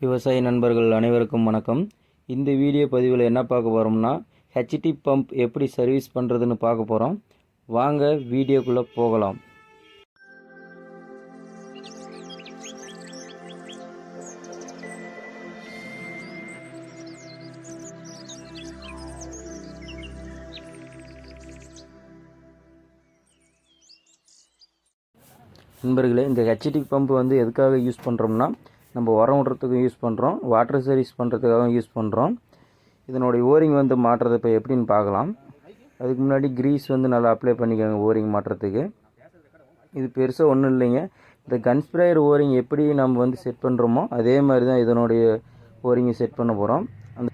விவசாய நண்பர்கள் அனைவருக்கும் வணக்கம். இந்த வீடியோ பதிவில் என்ன பார்க்க போகிறோம்னா ஹெச்டி பம்ப் எப்படி சர்வீஸ் பண்ணுறதுன்னு பார்க்க போகிறோம் வாங்க வீடியோக்குள்ளே போகலாம். நண்பர்களே இந்த ஹெச்டி பம்ப் வந்து எதுக்காக யூஸ் பண்ணுறோம்னா நம்ம உரம் விடுறதுக்கும் யூஸ் பண்ணுறோம் வாட்டர் சர்வீஸ் பண்ணுறதுக்காகவும் யூஸ் பண்ணுறோம் இதனுடைய ஓரிங் வந்து மாட்டுறது இப்போ எப்படின்னு பார்க்கலாம். அதுக்கு முன்னாடி கிரீஸ் வந்து நல்லா அப்ளை பண்ணிக்கோங்க ஓரிங் மாட்டுறதுக்கு இது பெருசாக ஒன்றும் இல்லைங்க. இந்த கன்ஸ்பிரையர் ஓரிங் எப்படி நம்ம வந்து செட் பண்ணுறோமோ அதே மாதிரி தான் இதனுடைய ஓரிங்கை செட் பண்ண போகிறோம் அந்த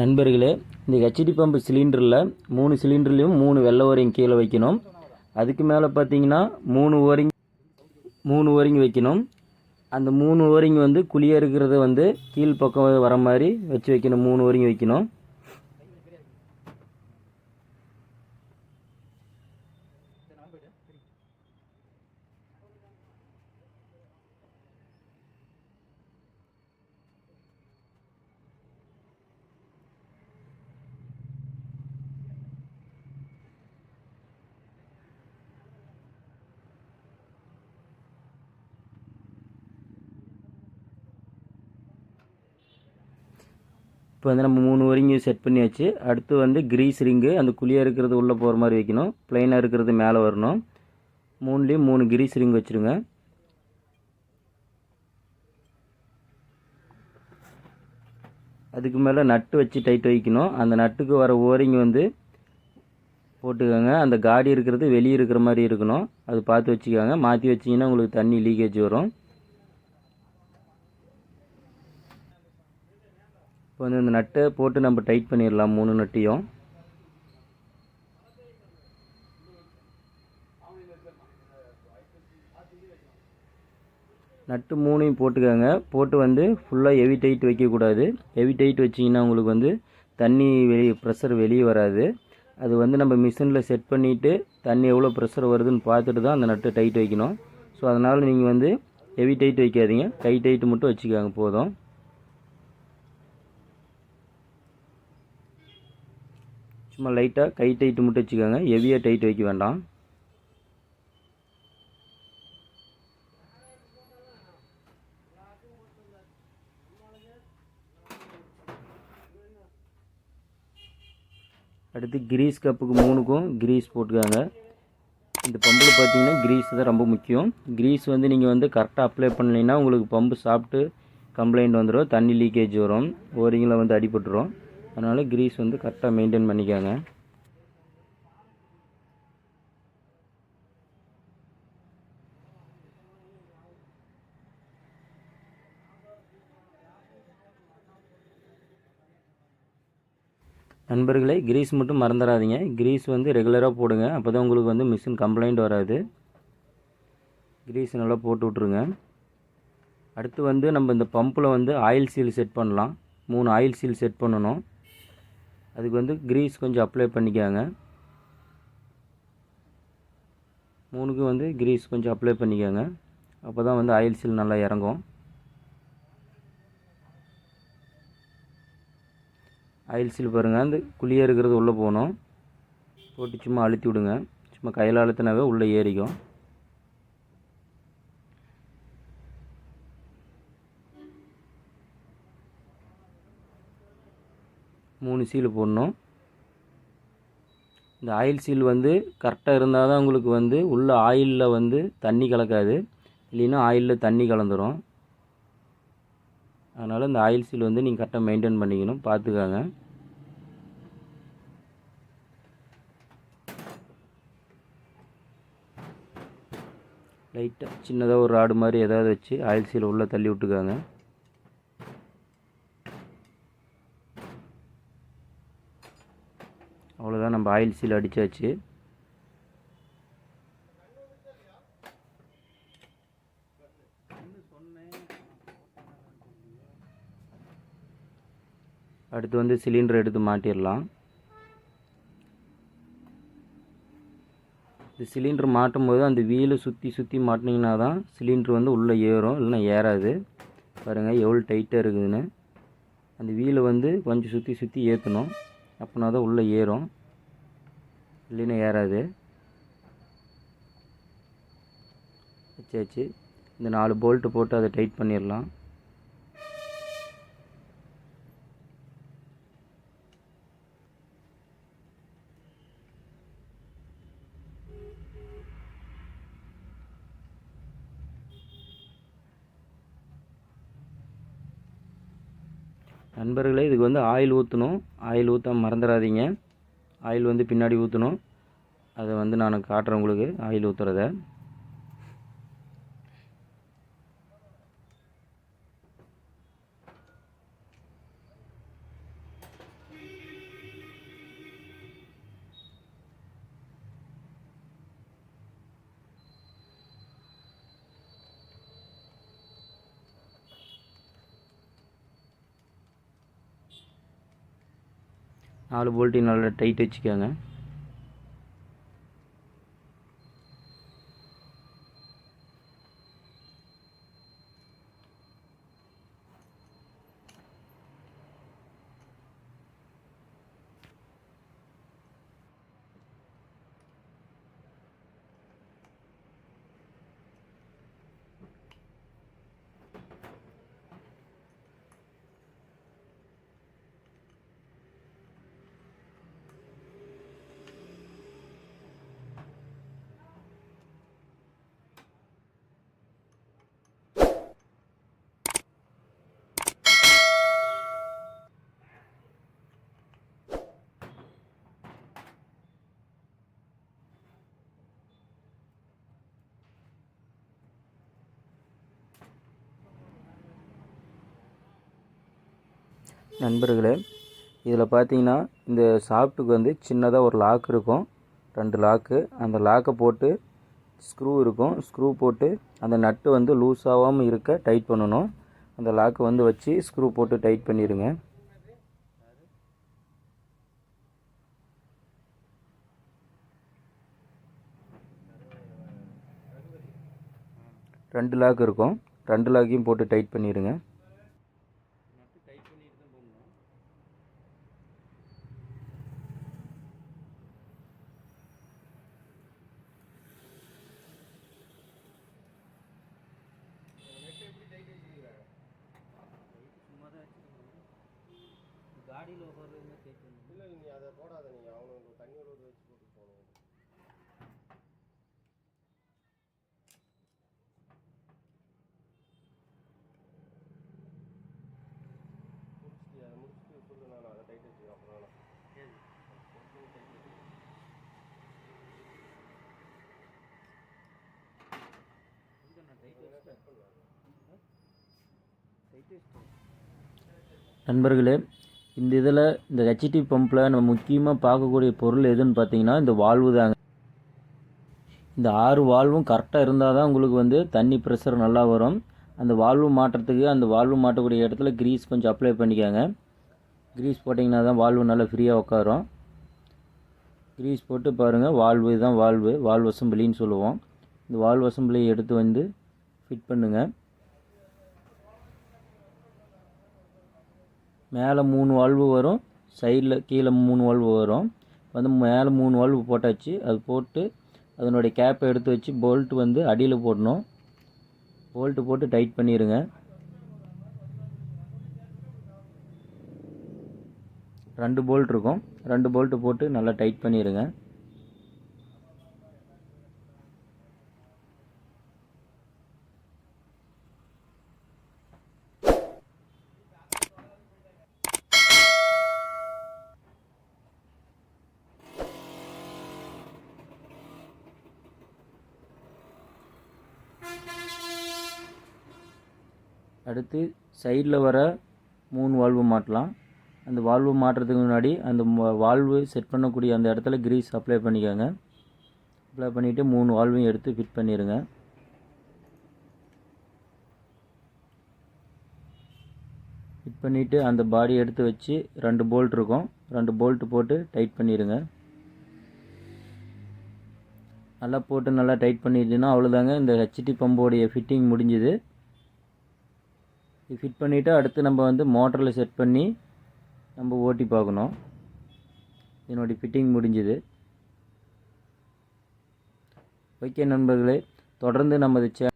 நண்பர்களே இந்த ஹெச்டி பம்பு சிலிண்டரில் மூணு சிலிண்டர்லேயும் மூணு வெள்ளை ஓரிங் கீழே வைக்கணும். அதுக்கு மேலே பார்த்தீங்கன்னா மூணு ஓரிங் மூணு ஓரிங் வைக்கணும். அந்த மூணு ஓரிங் வந்து குழியாக இருக்கிறத வந்து கீழ் பக்கம் வர மாதிரி வச்சு வைக்கணும். மூணு ஓரிங் வைக்கணும். இப்போ வந்து நம்ம மூணு ஓரிங் செட் பண்ணியாச்சு. அடுத்து வந்து கிரீஸ் ரிங்கு அந்த குழியாக இருக்கிறது உள்ளே போகிற மாதிரி வைக்கணும். ப்ளைனாக இருக்கிறது மேலே வரணும். மூணுலேயும் மூணு கிரீஸ் ரிங் வச்சுருங்க. அதுக்கு மேலே நட்டு வச்சு டைட் வைக்கணும். அந்த நட்டுக்கு வர ஓரிங் வந்து போட்டுக்கோங்க. அந்த காடி இருக்கிறது வெளியே இருக்கிற மாதிரி இருக்கணும். அது பார்த்து வச்சுக்கோங்க. மாற்றி வச்சிங்கன்னா உங்களுக்கு தண்ணி லீக்கேஜ் வரும். இப்போ வந்து இந்த நட்டை போட்டு நம்ம டைட் பண்ணிடலாம் மூணு நட்டையும். நட்டு மூணையும் போட்டுக்கோங்க. போட்டு வந்து ஃபுல்லாக ஹெவி டைட் வைக்கக்கூடாது ஹெவி டைட் வச்சிங்கன்னா உங்களுக்கு வந்து தண்ணி வெளியே ப்ரெஷர் வெளியே வராது. அது வந்து நம்ம மிஷினில் செட் பண்ணிவிட்டு தண்ணி எவ்வளோ ப்ரெஷர் வருதுன்னு பார்த்துட்டு தான் அந்த நட்டை டைட் வைக்கணும். ஸோ அதனால் நீங்கள் வந்து ஹெவி டைட் வைக்காதீங்க. கை டைட்டு மட்டும் வச்சுக்கோங்க போதும். சும்மா லைட்டாக கை டைட்டு மட்டும் வச்சுக்கோங்க. ஹெவியாக டைட் வைக்க வேண்டாம். அடுத்து கிரீஸ் கப்புக்கு மூணுக்கும் கிரீஸ் போட்டுக்காங்க. இந்த பம்பில் பார்த்தீங்கன்னா கிரீஸ் தான் ரொம்ப முக்கியம். கிரீஸ் வந்து நீங்கள் வந்து கரெக்டாக அப்ளை பண்ணலைன்னா உங்களுக்கு பம்பு சாப்பிட்டு கம்ப்ளைண்ட் வந்துடும். தண்ணி லீக்கேஜ் வரும். ஓரிங்கில் வந்து அடிபட்டுரும். அதனால் கிரீஸ் வந்து கரெக்டாக மெயின்டைன் பண்ணிக்கோங்க. நண்பர்களே கிரீஸ் மட்டும் மறந்துடாதீங்க. கிரீஸ் வந்து ரெகுலராக போடுங்க. அப்போ தான் உங்களுக்கு வந்து மிஷின் கம்ப்ளைண்ட் வராது. கிரீஸ் நல்லா போட்டு விட்ருங்க அடுத்து வந்து நம்ம இந்த பம்பில் வந்து ஆயில் சீல் செட் பண்ணலாம். மூணு ஆயில் சீல் செட் பண்ணணும். அதுக்கு வந்து கிரீஸ் கொஞ்சம் அப்ளை பண்ணிக்கோங்க. மூணுக்கு வந்து கிரீஸ் கொஞ்சம் அப்ளை பண்ணிக்கோங்க. அப்போ தான் வந்து ஆயில் சீல் நல்லா இறங்கும். ஆயில் சீல் பாருங்கள் அந்த குழியாக இருக்கிறது உள்ளே போகணும். போட்டு சும்மா அழுத்தி விடுங்க. சும்மா கையில் அழுத்தினாவே உள்ளே ஏறிக்கும். மூணு சீல் போடணும். இந்த ஆயில் சீல் வந்து கரெக்டாக இருந்தால் தான் உங்களுக்கு வந்து உள்ள ஆயிலில் வந்து தண்ணி கலக்காது. இல்லைன்னா ஆயிலில் தண்ணி கலந்துரும். அதனால் இந்த ஆயில் சீல் வந்து நீங்கள் கரெக்டாக மெயின்டைன் பண்ணிக்கணும். பார்த்துக்காங்க லைட்டாக சின்னதாக ஒரு ராடு மாதிரி ஏதாவது வச்சு ஆயில் சீல் உள்ளே தள்ளி விட்டுக்காங்க. அவ்வளோதான் நம்ம ஆயில் சீல் அடித்தாச்சு அடுத்து வந்து சிலிண்டர் எடுத்து மாட்டிடலாம். இந்த சிலிண்டர் மாட்டும் போது அந்த வீலை சுற்றி சுற்றி மாட்டினீங்கன்னா தான் சிலிண்டர் வந்து உள்ளே ஏறும் இல்லைன்னா ஏறாது. பாருங்கள் எவ்வளோ டைட்டாக இருக்குதுன்னு. அந்த வீலை வந்து கொஞ்சம் சுற்றி சுற்றி ஏற்றணும் அப்படின்னா தான் உள்ளே ஏறும். இல்லைன்னா ஏறாது. வச்சாச்சு இந்த நாலு போல்ட்டு போட்டு அதை டைட் பண்ணிடலாம். நண்பர்களே இதுக்கு வந்து ஆயில் ஊற்றணும் ஆயில் ஊற்ற மறந்துடாதீங்க ஆயில் வந்து பின்னாடி ஊற்றணும் அதை வந்து நான் காட்டுறேன் உங்களுக்கு ஆயில் ஊற்றுறத நாலு போல்ட்டு நல்லா டைட் வச்சுக்கோங்க. நண்பர்களே இதில் பார்த்தீங்கன்னா இந்த சாஃப்ட்டுக்கு வந்து சின்னதாக ஒரு லாக் இருக்கும். ரெண்டு லாக்கு. அந்த லாக்கை போட்டு ஸ்க்ரூ இருக்கும். ஸ்க்ரூ போட்டு அந்த நட்டு வந்து லூஸ் ஆகாமல் இருக்க டைட் பண்ணணும். அந்த லாக்கை வந்து வச்சு ஸ்க்ரூ போட்டு டைட் பண்ணிடுங்க. ரெண்டு லாக் இருக்கும். ரெண்டு லாக்கையும் போட்டு டைட் பண்ணிடுங்க. இல்லை நீ அதை போடாத. நீ அவனுக்கு தண்ணி ஒரு வச்சு போட்டு போகணும். முடிச்சுட்டு அதை முடிச்சுட்டு சொல்லு நான் அதை டைட் வச்சுக்கோ அப்புறம் நான் நண்பர்களே இந்த இதில் இந்த ஹெச்டி பம்பில் நம்ம முக்கியமாக பார்க்கக்கூடிய பொருள் எதுன்னு பார்த்தீங்கன்னா இந்த வால்வு தாங்க. இந்த ஆறு வால்வும் கரெக்டாக இருந்தால் தான் உங்களுக்கு வந்து தண்ணி ப்ரெஷர் நல்லா வரும். அந்த வால்வு மாட்டுறதுக்கு அந்த வால்வு மாட்டக்கூடிய இடத்துல கிரீஸ் கொஞ்சம் அப்ளை பண்ணிக்கோங்க. கிரீஸ் போட்டிங்கன்னா தான் வால்வு நல்லா ஃப்ரீயாக உட்காரும். கிரீஸ் போட்டு பாருங்கள் வால்வு இதுதான் வால்வு வால்வு அசம்பிளின்னு சொல்லுவோம். இந்த வால்வு அசம்பிளியை எடுத்து வந்து ஃபிட் பண்ணுங்கள் மேலே மூணு வால்வு வரும் சைடில் கீழே மூணு வால்வு வரும். வந்து மேலே மூணு வால்வு போட்டாச்சு. அது போட்டு அதனுடைய கேப்பை எடுத்து வச்சு போல்ட் வந்து அடியில் போடணும். போல்ட்டு போட்டு டைட் பண்ணிடுங்க ரெண்டு போல்ட் இருக்கும். ரெண்டு போல்ட்டு போட்டு நல்லா டைட் பண்ணிடுங்க அடுத்து சைடில் வர மூணு வால்வு மாட்டலாம் அந்த வால்வு மாட்டுறதுக்கு முன்னாடி அந்த வால்வு செட் பண்ணக்கூடிய அந்த இடத்துல கிரீஸ் அப்ளை பண்ணிக்கோங்க. அப்ளை பண்ணிவிட்டு மூணு வால்வையும் எடுத்து ஃபிட் பண்ணிடுங்க ஃபிட் பண்ணிவிட்டு அந்த பாடி எடுத்து வச்சு ரெண்டு போல்ட் இருக்கும். ரெண்டு போல்ட்டு போட்டு டைட் பண்ணிடுங்க நல்லா போட்டு நல்லா டைட் பண்ணிட்டுனா அவ்வளோதாங்க இந்த ஹெச்டி பம்போடைய ஃபிட்டிங் முடிஞ்சுது. இது ஃபிட் பண்ணிவிட்டு அடுத்து நம்ம வந்து மோட்டரில் செட் பண்ணி நம்ம ஓட்டி பார்க்கணும். இதனுடைய ஃபிட்டிங் முடிஞ்சுது. ஓகே நண்பர்களே தொடர்ந்து நமது சேனல்